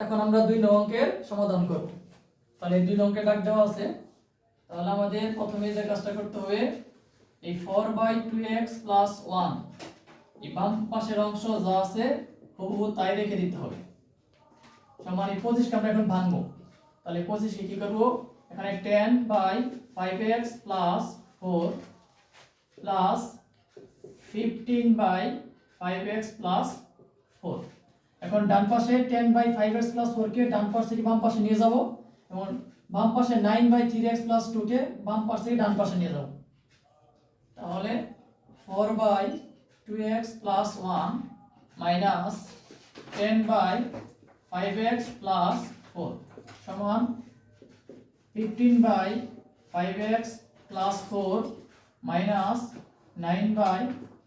এখন আমরা দুই নং অঙ্কের সমাধান করব। তাহলে দুই অঙ্কের ডাক দেওয়া আছে। তাহলে আমাদের প্রথমে যে কাজটা করতে হবে, এই four by two x plus one এই বাম পাশের অংশ যা আছে, হুবহু তাই রেখে দিতে হবে। সমান এই পঁচিশকে আমরা এখন ভাঙবো। তাহলে পঁচিশকে কি করব? এখানে ten by five x plus four plus fifteen by five x plus four এখন ডান পাশে ten by five x plus ফোরকে ডান পাশ থেকে বাম পাশে নিয়ে যাব এবং বাম পাশে nine by three x plus টুকে বাম পাশ থেকে ডান পাশে নিয়ে যাব। তাহলে four by two x plus one minus ten by five x plus four সমান fifteen by five x plus four minus nine by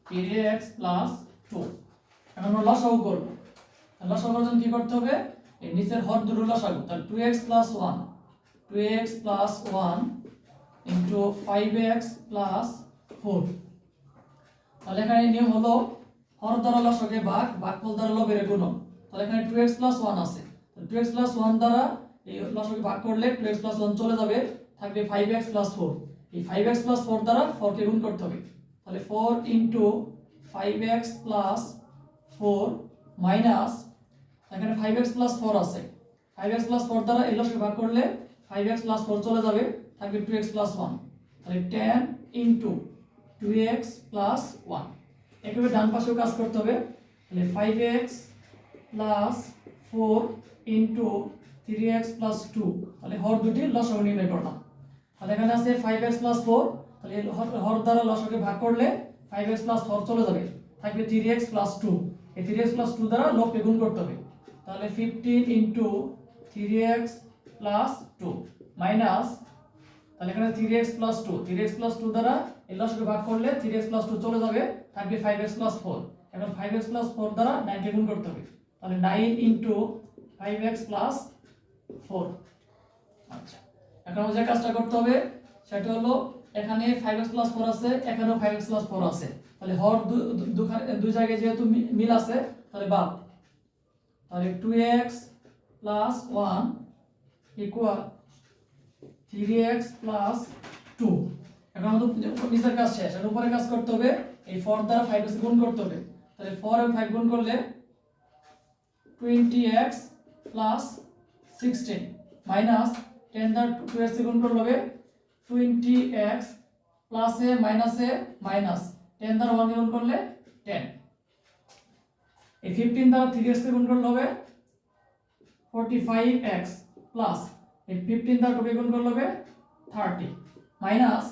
three x plus two এখন আমরা লসাগু করব। লসাগু করার কি করতে হবে? এই নিচের হর দুটো লসাগু, তাহলে two x plus one two x plus one into five x plus four তাহলে এখানে নিয়ম হলো, হর দ্বারা লসাগে ভাগ, ভাগফল দ্বারা লবের গুণন তাহলে এখানে টু এক্স প্লাস ওয়ান আছে। টু এক্স প্লাস ওয়ান দ্বারা এই লসাগে ভাগ করলে টু এক্স প্লাস ওয়ান চলে যাবে, থাকবে ফাইভ এক্স প্লাস ফোর এই ফাইভ এক্স প্লাস ফোর দ্বারা ফোরকে গুণ করতে হবে। তাহলে four into five x plus four minus এখানে ফাইভ এক্স প্লাস ফোর আছে ফাইভ এক্স প্লাস ফোর দ্বারা এই লসাগে ভাগ করলে ফাইভ এক্স প্লাস ফোর চলে যাবে থাকবে টু এক্স প্লাস ওয়ান তাহলে ten into two x plus one একেবারে ডান পাশেও কাজ করতে হবে তাহলে five x plus four into three x plus two তাহলে হর দুটি লসাগু নির্ণয় করলাম তাহলে এখানে আছে ফাইভ এক্স প্লাস ফোর তাহলে হর- দ্বারা লসাকে ভাগ করলে ফাইভ এক্স প্লাস ফোর চলে যাবে থাকবে থ্রি এক্স প্লাস টু এই থ্রি এক্স প্লাস টু দ্বারা লোককে গুণ করতে হবে তাহলে fifteen into three x plus two minus তাহলে এখানে three x plus two three x plus two দ্বারা এই লসকে ভাগ করলে থ্রি এক্স প্লাস টু চলে যাবে, থাকবে ফাইভ এক্স প্লাস ফোর এখন ফাইভ এক্স প্লাস ফোর দ্বারা নাইনকে গুণ করতে হবে। তাহলে nine into five x plus four আচ্ছা এখন আমাদের যে কাজটা করতে হবে, সেটা হলো এখানে ফাইভ এক্স প্লাস ফোর আছে, এখানেও ফাইভ এক্স প্লাস ফোর আছে। তাহলে হর দু- জায়গায় যেহেতু মিল আছে, তাহলে বাদ। তাহলে two x plus one equal three x plus two এখন আমাদের নিচের কাজ শেষ আর উপরে কাজ করতে হবে, এই ফোর দ্বারা ফাইভ এক্স গুণ করতে হবে। তাহলে ফোর এবং ফাইভ গুণ করলে twenty x plus sixteen minus ten দ্বারা টু এক্স গুণ করলে হবে টোয়েন্টি এক্স প্লাসে মাইনাসে মাইনাস টেন দ্বারা ওয়ান গুণ করলে টেন এই ফিফটিন দ্বারা থ্রি এক্স গুণ করলে হবে ফোরটি ফাইভ এক্স প্লাস এই ফিফটিন দ্বারা টুকে গুণ করলে হবে থার্টি মাইনাস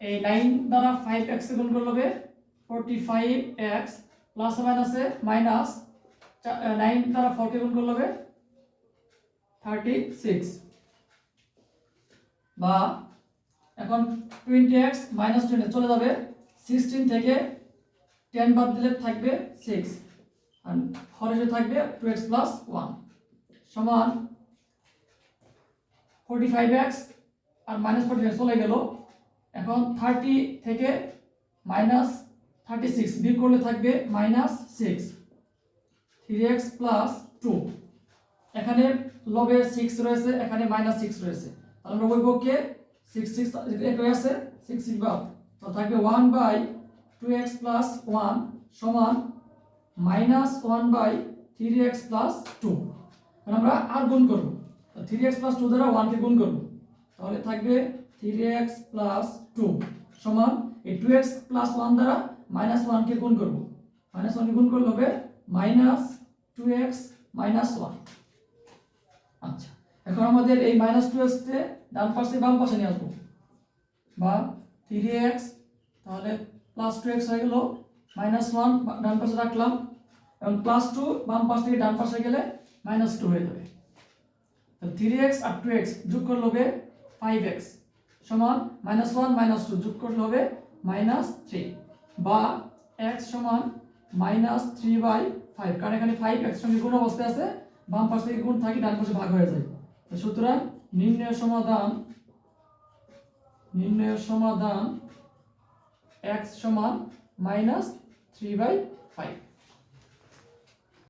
এই নাইন দ্বারা ফাইভ এক্স গুণ করলে হবে ফোরটি ফাইভ এক্স প্লাস মাইনাসে মাইনাস নাইন দ্বারা ফোরকে গুণ করলে হবে থার্টি সিক্স বা এখন টোয়েন্টি এক্স মাইনাস টোয়েন্টি চলে যাবে সিক্সটিন থেকে টেন বাদ দিলে থাকবে সিক্স আর থাকবে টু এক্স প্লাস ওয়ান সমান ফোরটি ফাইভ এক্স আর মাইনাস ফোরটি চলে গেল। এখন থার্টি থেকে মাইনাস থার্টি সিক্স বিয়োগ করলে থাকবে minus six three x plus two এখানে লবে সিক্স রয়েছে, এখানে মাইনাস সিক্স রয়েছে। তাহলে আমরা ওই পক্ষে সিক্স সিক্স আছে সিক্স সিক্স বাদ। তো থাকবে one by two x plus one সমান minus one by three x plus two আমরা আর গুণ করব। থ্রি এক্স প্লাস টু দ্বারা ওয়ানকে গুণ করব। তাহলে থাকবে থ্রি এক্স প্লাস টু সমান এই টু এক্স প্লাস ওয়ান দ্বারা মাইনাস ওয়ানকে গুণ করব। মাইনাস ওয়ানকে গুণ করলে হবে minus two x minus one আচ্ছা এখন আমাদের এই মাইনাস টু এক্সকে ডান পাশে বাম পাশে নিয়ে আসব। বা থ্রি এক্স তাহলে প্লাস টু এক্স হয়ে গেল মাইনাস ওয়ান ডান পাশে রাখলাম। এবং প্লাস টু বাম পাশ থেকে ডান পাশে গেলে মাইনাস টু হয়ে যাবে। থ্রি এক্স আর টু এক্স যোগ করলে হবে ফাইভ এক্স সমান মাইনাস ওয়ান মাইনাস টু যোগ করলে হবে মাইনাস থ্রি বা এক্স সমান মাইনাস থ্রি বাই ফাইভ কারণ এখানে ফাইভ এক্স সঙ্গে গুণ অবস্থায় আছে, বাম পাশ থেকে গুণ থাকি ডান পাশে ভাগ হয়ে যায়। তো সুতরাং নির্ণয় সমাধান নির্ণয় সমাধান এক্স সমান মাইনাস থ্রি বাই ফাইভ